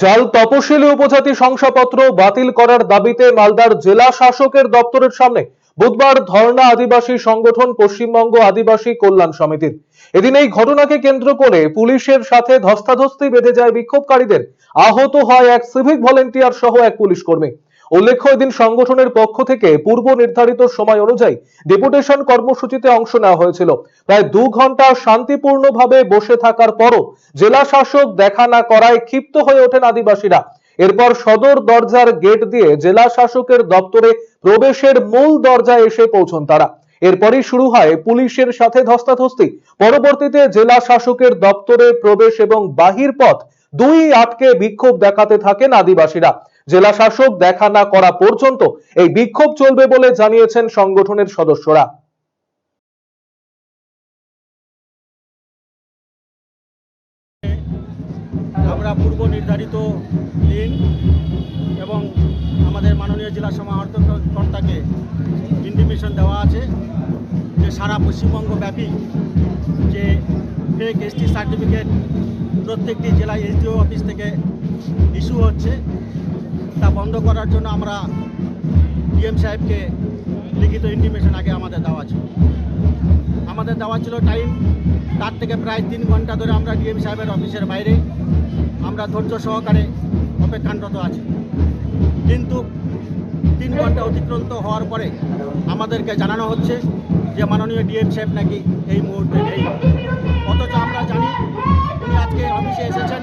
জাল তপশিলি উপজাতি শংসাপত্র বাতিল করার দাবিতে মালদার জেলা শাসকের দপ্তরের সামনে বুধবার ধর্ণা আদিবাসী সংগঠন পশ্চিমবঙ্গ আদিবাসী কল্যাণ সমিতির। এদিন এই ঘটনাকে কেন্দ্র করে পুলিশের সাথে ধস্তাধস্তি বেঁধে যায় বিক্ষোভকারীদের। আহত হয় এক সিভিক ভলেন্টিয়ার সহ এক পুলিশ কর্মী। উল্লেখ্য, এদিন সংগঠনের পক্ষ থেকে পূর্ব নির্ধারিত সময় অনুযায়ী ডেপুটেশন কর্মসূচিতে অংশ নেওয়া হয়েছিল। প্রায় দু ঘণ্টা শান্তিপূর্ণভাবে বসে থাকার পরও জেলা শাসক দেখা না করায় ক্ষিপ্ত হয়ে ওঠেন আদিবাসীরা। এরপর সদর দরজার গেট দিয়ে জেলা শাসকের দপ্তরে প্রবেশের মূল দরজায় এসে পৌঁছন তারা। এরপরই শুরু হয় পুলিশের সাথে ধস্তাধস্তি। পরবর্তীতে জেলা শাসকের দপ্তরে প্রবেশ এবং বাহির পথ দুই আটকে বিক্ষোভ দেখাতে থাকেন আদিবাসীরা। জেলা শাসক দেখা না করা পর্যন্ত এই বিক্ষোভ চলবে বলে জানিয়েছেন সংগঠনের সদস্যরা। আমরা পূর্ব নির্ধারিত দিন এবং আমাদের মাননীয় জেলা সমাহর্তকর্তাকে ইন্টিমেশন দেওয়া আছে যে সারা পশ্চিমবঙ্গ ব্যাপী যে ফেক এসটি সার্টিফিকেট প্রত্যেকটি জেলা এসডিও অফিস থেকে ইস্যু হচ্ছে। তা বন্ধ করার জন্য আমরা ডিএম সাহেবকে লিখিত ইন্টিমেশন আগে আমাদের দেওয়া ছিল। আমাদের দেওয়া ছিল টাইম তার থেকে প্রায় তিন ঘণ্টা ধরে আমরা ডিএম সাহেবের অফিসের বাইরে, আমরা ধৈর্য সহকারে অপেক্ষানরত আছি। কিন্তু তিন ঘণ্টা অতিক্রান্ত হওয়ার পরে আমাদেরকে জানানো হচ্ছে যে মাননীয় ডিএম সাহেব নাকি এই মুহূর্তে নেই। অথচ